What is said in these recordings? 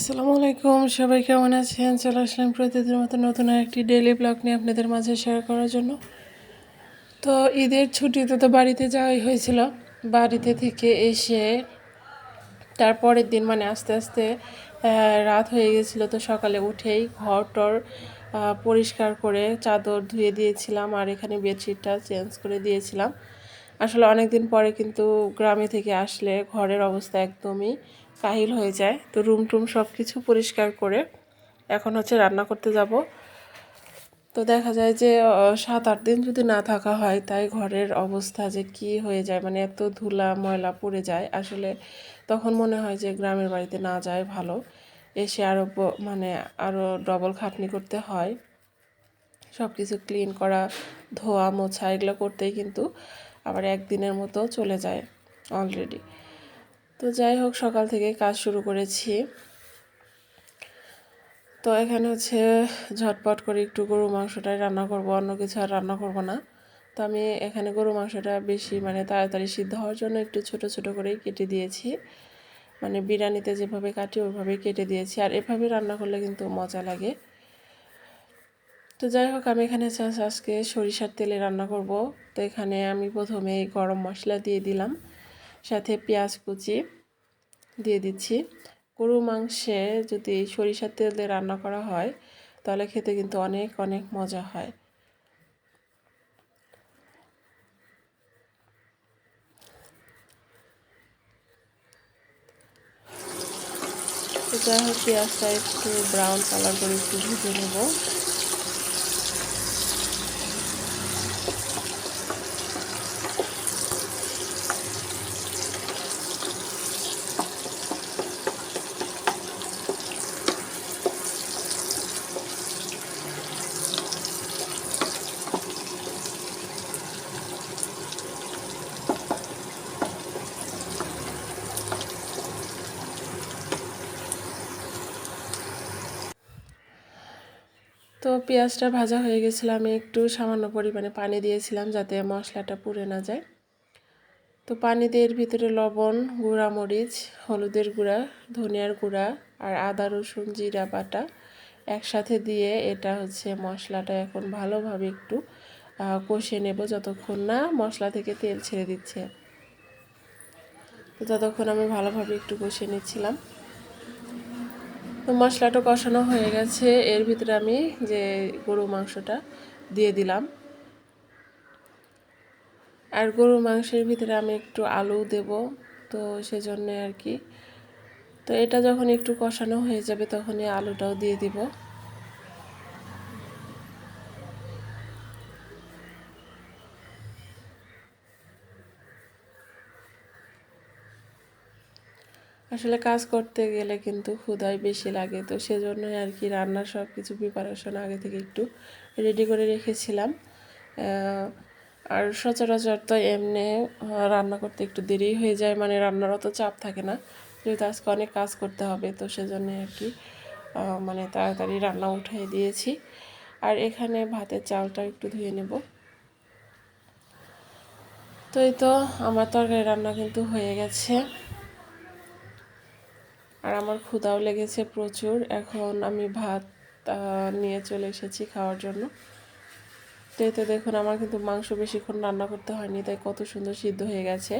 আসসালামু আলাইকুম, সবাই কেমন আছেন? চলে আসলাম প্রতিদিনের মতো নতুন একটি ডেইলি ব্লগ নিয়ে আপনাদের মাঝে শেয়ার করার জন্য। তো ঈদের ছুটিতে তো বাড়িতে যাওয়াই হয়েছিল। বাড়িতে থেকে এসে তারপরের দিন মানে আস্তে আস্তে রাত হয়ে গেছিল তো সকালে উঠেই ঘর টর পরিষ্কার করে চাদর ধুয়ে দিয়েছিলাম আর এখানে বেডশিটটা চেঞ্জ করে দিয়েছিলাম। আসলে অনেক দিন পরে কিন্তু গ্রামে থেকে আসলে ঘরের অবস্থা একদমই কাহিল হয়ে যায়। তো রুম টুম সব কিছু পরিষ্কার করে এখন হচ্ছে রান্না করতে যাব। তো দেখা যায় যে সাত আট দিন যদি না থাকা হয়, তাই ঘরের অবস্থা যে কি হয়ে যায় মানে এত ধুলা ময়লা পড়ে যায়, আসলে তখন মনে হয় যে গ্রামের বাড়িতে না যায় ভালো। এসে আরও মানে আরও ডবল খাটনি করতে হয়। সব কিছু ক্লিন করা, ধোয়া, মোছা, এগুলো করতেই কিন্তু আবার একদিনের মতো চলে যায় অলরেডি তো যাই হোক, সকাল থেকে কাজ শুরু করেছি। তো এখানে হচ্ছে ঝটপট করে একটু গরু মাংসটাই রান্না করব, অন্য কিছু আর রান্না করব না। তো আমি এখানে গরু মাংসটা বেশি মানে তাড়াতাড়ি সিদ্ধ হওয়ার জন্য একটু ছোট ছোট করেই কেটে দিয়েছি। মানে বিরিয়ানিতে যেভাবে কাটি, ওইভাবেই কেটে দিয়েছি। আর এভাবে রান্না করলে কিন্তু মজা লাগে। তো যাই হোক, আমি এখানে আজকে সরিষার তেলে রান্না করব। তো এখানে আমি প্রথমে গরম মশলা দিয়ে দিলাম। সাথে পেঁয়াজ কুচি দিয়ে দিচ্ছি। গরু মাংসে যদি সরিষার তেল দিয়ে রান্না করা হয়, তাহলে খেতে কিন্তু অনেক অনেক মজা হয়। যাই হোক পেঁয়াজটা একটু ব্রাউন কালার করে একটু ভেজে নেব। তো পেঁয়াজটা ভাজা হয়ে গেছিল, আমি একটু সামান্য পরিমাণে পানি দিয়েছিলাম যাতে মশলাটা পুড়ে না যায়। তো পানি দিয়ে এর ভিতরে লবণ, গুঁড়া মরিচ, হলুদের গুঁড়া, ধনিয়ার গুঁড়া আর আদা, রসুন, জিরা, বাটা একসাথে দিয়ে এটা হচ্ছে মশলাটা এখন ভালোভাবে একটু কষে নেব যতক্ষণ না মশলা থেকে তেল ছেড়ে দিচ্ছে। তো ততক্ষণ আমি ভালোভাবে একটু কষে নিচ্ছিলাম। তো মশলাটা কষানো হয়ে গেছে। এর ভিতরে আমি যে গরু মাংসটা দিয়ে দিলাম। আর গরু মাংসের ভিতরে আমি একটু আলু দেব, তো সেজন্য আর কি। তো এটা যখন একটু কষানো হয়ে যাবে তখনই আলুটাও দিয়ে দিব। আসলে কাজ করতে গেলে কিন্তু ক্ষুধাই বেশি লাগে, তো সেজন্যই আর কি রান্নার সব কিছু প্রিপারেশন আগে থেকে একটু রেডি করে রেখেছিলাম। আর সচরাচর তো এমনি রান্না করতে একটু দেরি হয়ে যায় মানে রান্নার অত চাপ থাকে না। যেহেতু আজকে অনেক কাজ করতে হবে, তো সেজন্য আর কি মানে তাড়াতাড়ি রান্না উঠিয়ে দিয়েছি। আর এখানে ভাতের চালটা একটু ধুয়ে নেব। তো এই তো, আমার তরকারি রান্না কিন্তু হয়ে গেছে। আর আমার ক্ষুধাও লেগেছে প্রচুর। এখন আমি ভাত নিয়ে চলে এসেছি খাওয়ার জন্য। তো এতে দেখুন, আমার কিন্তু মাংস বেশিক্ষণ রান্না করতে হয়নি, তাই কত সুন্দর সিদ্ধ হয়ে গেছে।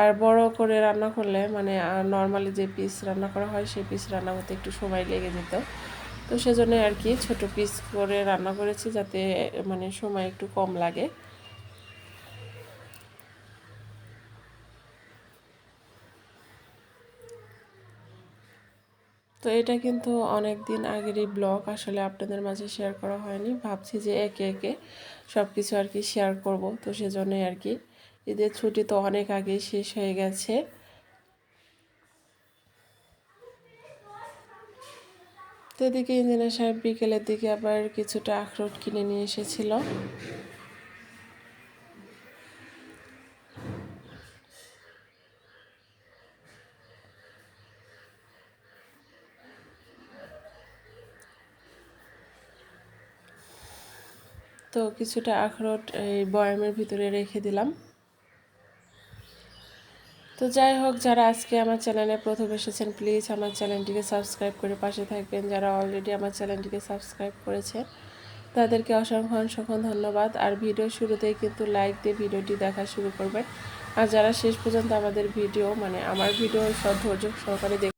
আর বড় করে রান্না করলে মানে নর্মালি যে পিস রান্না করা হয়, সেই পিস রান্না করতে একটু সময় লেগে যেত। তো সেজন্য আর কি ছোট পিস করে রান্না করেছি, যাতে মানে সময় একটু কম লাগে। তো এটা কিন্তু অনেক দিন আগেরই ব্লগ, আসলে আপনাদের মাঝে শেয়ার করা হয়নি। ভাবছি যে একে একে সব কিছু আর কি শেয়ার করব, তো সেজন্যই আর কি। ঈদের ছুটি তো অনেক আগেই শেষ হয়ে গেছে। তো এদিকে ইঞ্জিনিয়ার সাহেব বিকেলের দিকে আবার কিছুটা আখরোট কিনে নিয়ে এসেছিল। তো কিছুটা আখরোট এই বয়ামের ভিতরে রেখে দিলাম। তো যাই হোক, যারা আজকে আমার চ্যানেলে প্রথম এসেছেন, প্লিজ আমার চ্যানেলটিকে সাবস্ক্রাইব করে পাশে থাকবেন। যারা অলরেডি আমার চ্যানেলটিকে সাবস্ক্রাইব করেছে, তাদেরকে অসংখ্য অসংখ্য ধন্যবাদ। আর ভিডিও শুরুতেই কিন্তু লাইক দিয়ে ভিডিওটি দেখা শুরু করবেন। আর যারা শেষ পর্যন্ত আমাদের ভিডিও মানে আমার ভিডিও সব ধৈর্য সহকারে